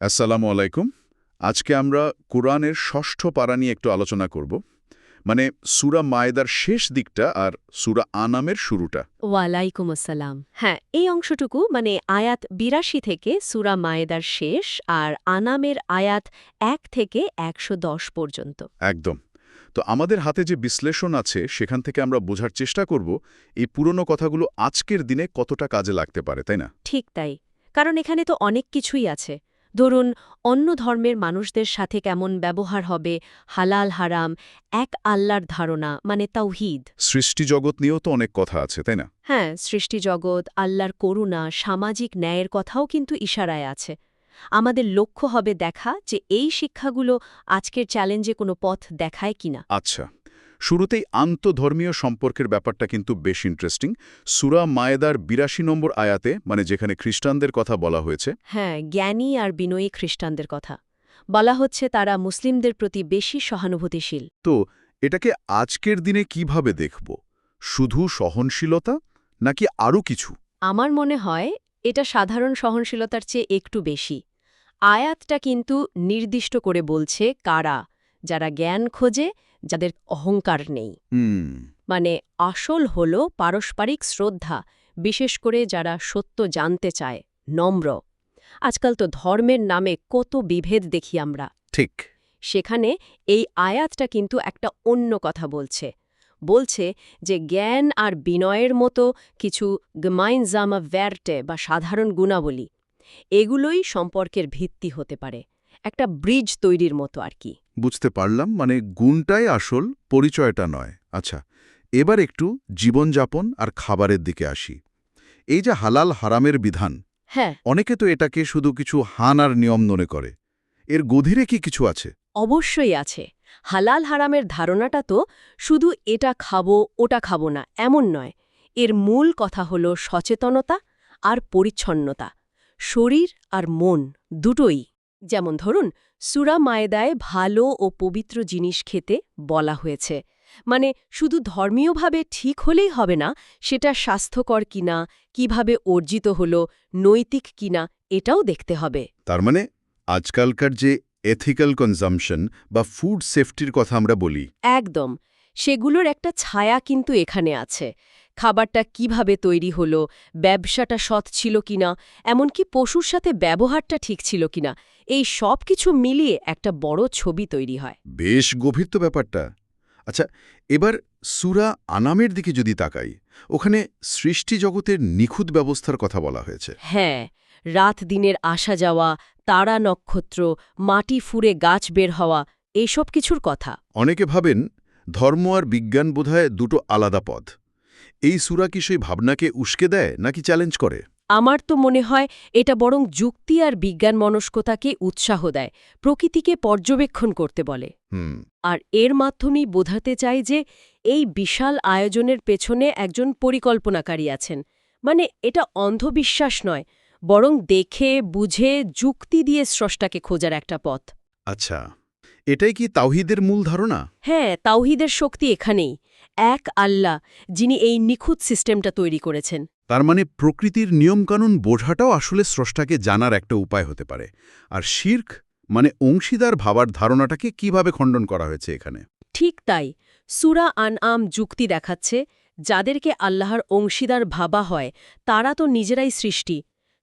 আসসালামু আলাইকুম। আজকে আমরা কোরআনের ষষ্ঠ পারা নিয়ে একটু আলোচনা করব। মানে সুরা মায়েদার শেষ দিকটা আর সুরা আনামের শুরুটা। ওয়ালাইকুম আসসালাম। হ্যাঁ এই অংশটুকু মানে আয়াত বিরাশি থেকে সুরা মায়েদার শেষ আর আনামের আয়াত এক থেকে একশো দশ পর্যন্ত। একদম। তো আমাদের হাতে যে বিশ্লেষণ আছে সেখান থেকে আমরা বোঝার চেষ্টা করব এই পুরনো কথাগুলো আজকের দিনে কতটা কাজে লাগতে পারে তাই না? ঠিক তাই। কারণ এখানে তো অনেক কিছুই আছে। ধরুন অন্য ধর্মের মানুষদের সাথে কেমন ব্যবহার হবে হালাল হারাম এক আল্লাহর ধারণা মানে তাওহিদ। সৃষ্টি জগৎ নিয়েও তো অনেক কথা আছে তাই না? হ্যাঁ সৃষ্টিজগৎ আল্লাহর করুণা সামাজিক ন্যায়ের কথাও কিন্তু ইশারায় আছে। আমাদের লক্ষ্য হবে দেখা যে এই শিক্ষাগুলো আজকের চ্যালেঞ্জে কোনো পথ দেখায় কিনা। আচ্ছা। শুরুতেই আন্তধর্মীয় সম্পর্কের ব্যাপারটা কিন্তু বেশ ইন্টারেস্টিং সুরা মায়েদার বিরাশি নম্বর আয়াতে মানে যেখানে খ্রিস্টানদের কথা বলা হয়েছে। হ্যাঁ জ্ঞানী আর বিনয়ী খ্রিস্টানদের কথা। বলা হচ্ছে তারা মুসলিমদের প্রতি বেশি সহানুভূতিশীল। তো এটাকে আজকের দিনে কীভাবে দেখব? শুধু সহনশীলতা নাকি আরও কিছু? আমার মনে হয় এটা সাধারণ সহনশীলতার চেয়ে একটু বেশি। আয়াতটা কিন্তু নির্দিষ্ট করে বলছে কারা যারা জ্ঞান খোঁজে যাদের অহংকার নেই। মানে আসল হল পারস্পরিক শ্রদ্ধা বিশেষ করে যারা সত্য জানতে চায় নম্র। আজকাল তো ধর্মের নামে কত বিভেদ দেখি আমরা। ঠিক। সেখানে এই আয়াতটা কিন্তু একটা অন্য কথা বলছে। বলছে যে জ্ঞান আর বিনয়ের মতো কিছু গমাইনজামা ভ্যারটে বা সাধারণ গুণাবলী এগুলোই সম্পর্কের ভিত্তি হতে পারে। একটা ব্রিজ তৈরির মতো আর কি। বুঝতে পারলাম মানে গুণটাই আসল পরিচয়টা নয়। আচ্ছা এবার একটু জীবনযাপন আর খাবারের দিকে আসি। এই যে হালাল হারামের বিধান হ্যাঁ। অনেকে তো এটাকে শুধু কিছু হান আর নিয়ম মনে করে। এর গভীরে কি কিছু আছে? অবশ্যই আছে। হালাল হারামের ধারণাটা তো শুধু এটা খাব ওটা খাব না এমন নয়। এর মূল কথা হল সচেতনতা আর পরিচ্ছন্নতা। শরীর আর মন দুটোই যেমন ধরুন সুরা মায়েদায় ভালো ও পবিত্র জিনিস খেতে বলা হয়েছে। মানে শুধু ধর্মীয়ভাবে ঠিক হলেই হবে না সেটা স্বাস্থ্যকর কিনা কীভাবে অর্জিত হল নৈতিক কিনা এটাও দেখতে হবে। তার মানে আজকালকার যে এথিক্যাল কনজামশন বা ফুড সেফটির কথা আমরা বলি। একদম। সেগুলোর একটা ছায়া কিন্তু এখানে আছে। খাবারটা কীভাবে তৈরি হলো ব্যবসাটা সৎ ছিল কিনা এমনকি পশুর সাথে ব্যবহারটা ঠিক ছিল কিনা এই সব কিছু মিলিয়ে একটা বড় ছবি তৈরি হয়। বেশ গভীর তো ব্যাপারটা। আচ্ছা এবার সুরা আনামের দিকে যদি তাকাই ওখানে সৃষ্টি জগতের নিখুঁত ব্যবস্থার কথা বলা হয়েছে। হ্যাঁ রাত দিনের আসা যাওয়া তারা নক্ষত্র মাটি ফুঁড়ে গাছ বের হওয়া এইসব কিছুর কথা। অনেকে ভাবেন ধর্ম আর বিজ্ঞান বোধহয় দুটো আলাদা পথ। এই সুরা কি সেই ভাবনাকে উস্কে দেয় নাকি চ্যালেঞ্জ করে? আমার তো মনে হয় এটা বরং যুক্তি আর বিজ্ঞান মনস্কতাকে উৎসাহ দেয় প্রকৃতিকে পর্যবেক্ষণ করতে বলে। আর এর মাধ্যমেই বোঝাতে চাই যে এই বিশাল আয়োজনের পেছনে একজন পরিকল্পনাকারী আছেন। মানে এটা অন্ধবিশ্বাস নয় বরং দেখে বুঝে যুক্তি দিয়ে স্রষ্টাকে খোঁজার একটা পথ। আচ্ছা। এটাই কি তাওহিদের মূল ধারণা? হ্যাঁ তাওহিদের শক্তি এখানেই। এক আল্লাহ যিনি এই নিখুঁত সিস্টেমটা তৈরি করেছেন। তার মানে প্রকৃতির নিয়মকানুন বোঝাটাও আসলে স্রষ্টাকে জানার একটা উপায় হতে পারে। আর শির্ক মানে অংশীদার ভাবার ধারণাটাকে কীভাবে খণ্ডন করা হয়েছে এখানে? ঠিক তাই। সুরা আন আম যুক্তি দেখাচ্ছে যাদেরকে আল্লাহর অংশীদার ভাবা হয় তারা তো নিজেরাই সৃষ্টি।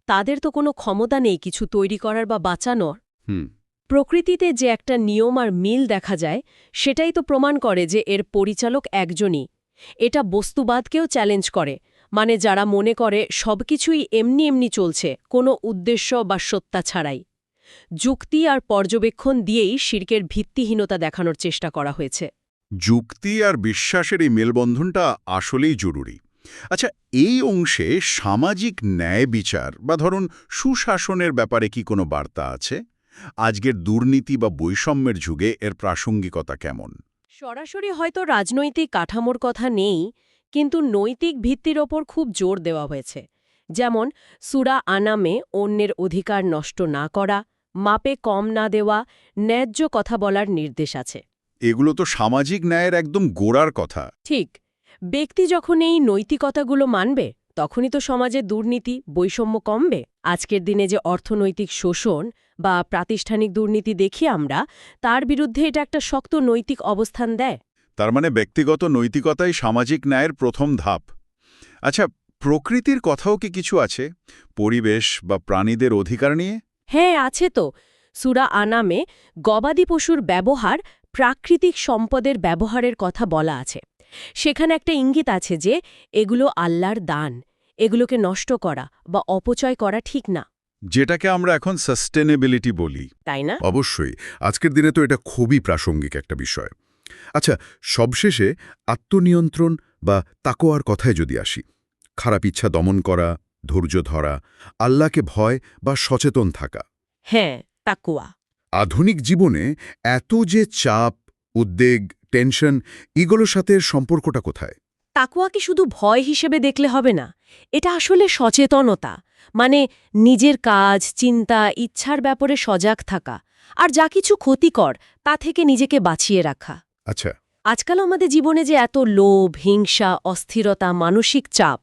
তাদের তো কোনো ক্ষমতা নেই কিছু তৈরি করার বা বাঁচানোর। হুম। প্রকৃতিতে যে একটা নিয়ম আর মিল দেখা যায়, সেটাই তো প্রমাণ করে যে এর পরিচালক একজনই। এটা বস্তুবাদকেও চ্যালেঞ্জ করে মানে যারা মনে করে সবকিছুই এমনি এমনি চলছে, কোনো উদ্দেশ্য বা সত্তা ছাড়াই। যুক্তি আর পর্যবেক্ষণ দিয়েই শির্কের ভিত্তিহীনতা দেখানোর চেষ্টা করা হয়েছে। যুক্তি আর বিশ্বাসের এই মেলবন্ধনটা আসলেই জরুরি। আচ্ছা এই অংশে সামাজিক ন্যায় বিচার বা ধরুন সুশাসনের ব্যাপারে কি কোনো বার্তা আছে? আজকের দুর্নীতি বা বৈষম্যের যুগে এর প্রাসঙ্গিকতা কেমন? সরাসরি হয়তো রাজনৈতিক কাঠামোর কথা নেই কিন্তু নৈতিক ভিত্তির ওপর খুব জোর দেওয়া হয়েছে। যেমন সুরা আনামে অন্যের অধিকার নষ্ট না করা মাপে কম না দেওয়া ন্যায্য কথা বলার নির্দেশ আছে। এগুলো তো সামাজিক ন্যায়ের একদম গোড়ার কথা। ঠিক। ব্যক্তি যখন এই নৈতিকতাগুলো মানবে তখনই তো সমাজে দুর্নীতি বৈষম্য কমবে। আজকের দিনে যে অর্থনৈতিক শোষণ বা প্রাতিষ্ঠানিক দুর্নীতি দেখি আমরা তার বিরুদ্ধে এটা একটা শক্ত নৈতিক অবস্থান দেয়। তার মানে ব্যক্তিগত নৈতিকতাই সামাজিক ন্যায়ের প্রথম ধাপ। আচ্ছা প্রকৃতির কথাও কি কিছু আছে? পরিবেশ বা প্রাণীদের অধিকার নিয়ে? হ্যাঁ আছে তো। সুরা আনামে গবাদি পশুর ব্যবহার প্রাকৃতিক সম্পদের ব্যবহারের কথা বলা আছে। সেখানে একটা ইঙ্গিত আছে যে এগুলো আল্লাহর দান এগুলোকে নষ্ট করা বা অপচয় করা ঠিক না। যেটাকে আমরা এখন সাস্টেনেবিলিটি বলি। তাই না? অবশ্যই। আজকের দিনে তো এটা খুবই প্রাসঙ্গিক একটা বিষয়। আচ্ছা সবশেষে আত্মনিয়ন্ত্রণ বা তাকোয়ার কথায় যদি আসি খারাপ ইচ্ছা দমন করা ধৈর্য ধরা আল্লাহকে ভয় বা সচেতন থাকা। হ্যাঁ তাকুয়া আধুনিক জীবনে এত যে চাপ উদ্বেগ টেনশন এগুলোর সাথে সম্পর্কটা কোথায়? তাকুয়াকে শুধু ভয় হিসেবে দেখলে হবে না এটা আসলে সচেতনতা মানে নিজের কাজ চিন্তা ইচ্ছার ব্যাপারে সজাগ থাকা আর যা কিছু ক্ষতিকর তা থেকে নিজেকে বাঁচিয়ে রাখা। আচ্ছা। আজকাল আমাদের জীবনে যে এত লোভ হিংসা অস্থিরতা মানসিক চাপ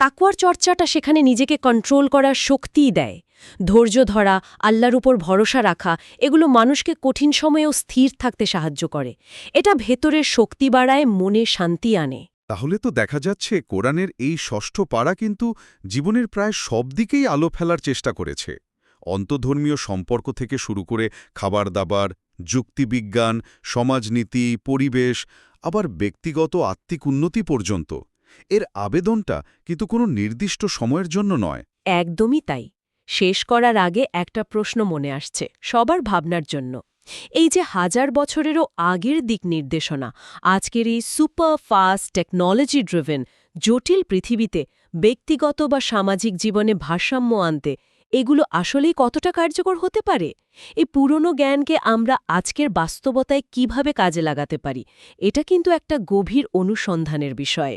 তাকুয়ার চর্চাটা সেখানে নিজেকে কন্ট্রোল করার শক্তিই দেয়। ধৈর্য ধরা, আল্লাহর উপর ভরসা রাখা, এগুলো মানুষকে কঠিন সময়েও স্থির থাকতে সাহায্য করে। এটা ভেতরের শক্তি বাড়ায়, মনে শান্তি আনে। তাহলে তো দেখা যাচ্ছে কোরআনের এই ষষ্ঠ পাড়া কিন্তু জীবনের প্রায় সব দিকেই আলো ফেলার চেষ্টা করেছে। অন্তধর্মীয় সম্পর্ক থেকে শুরু করে খাবার দাবার যুক্তিবিজ্ঞান, সমাজনীতি, পরিবেশ, আবার ব্যক্তিগত আত্মিক উন্নতি পর্যন্ত। এর আবেদনটা কিন্তু কোনো নির্দিষ্ট সময়ের জন্য নয়। একদমই তাই। শেষ করার আগে একটা প্রশ্ন মনে আসছে সবার ভাবনার জন্য। এই যে হাজার বছরেরও আগের দিক নির্দেশনা, আজকের এই সুপার ফাস্ট টেকনোলজি ড্রিভেন, জটিল পৃথিবীতে ব্যক্তিগত বা সামাজিক জীবনে ভারসাম্য আনতে, এগুলো আসলেই কতটা কার্যকর হতে পারে? এই পুরনো জ্ঞানকে আমরা আজকের বাস্তবতায় কীভাবে কাজে লাগাতে পারি? এটা কিন্তু একটা গভীর অনুসন্ধানের বিষয়।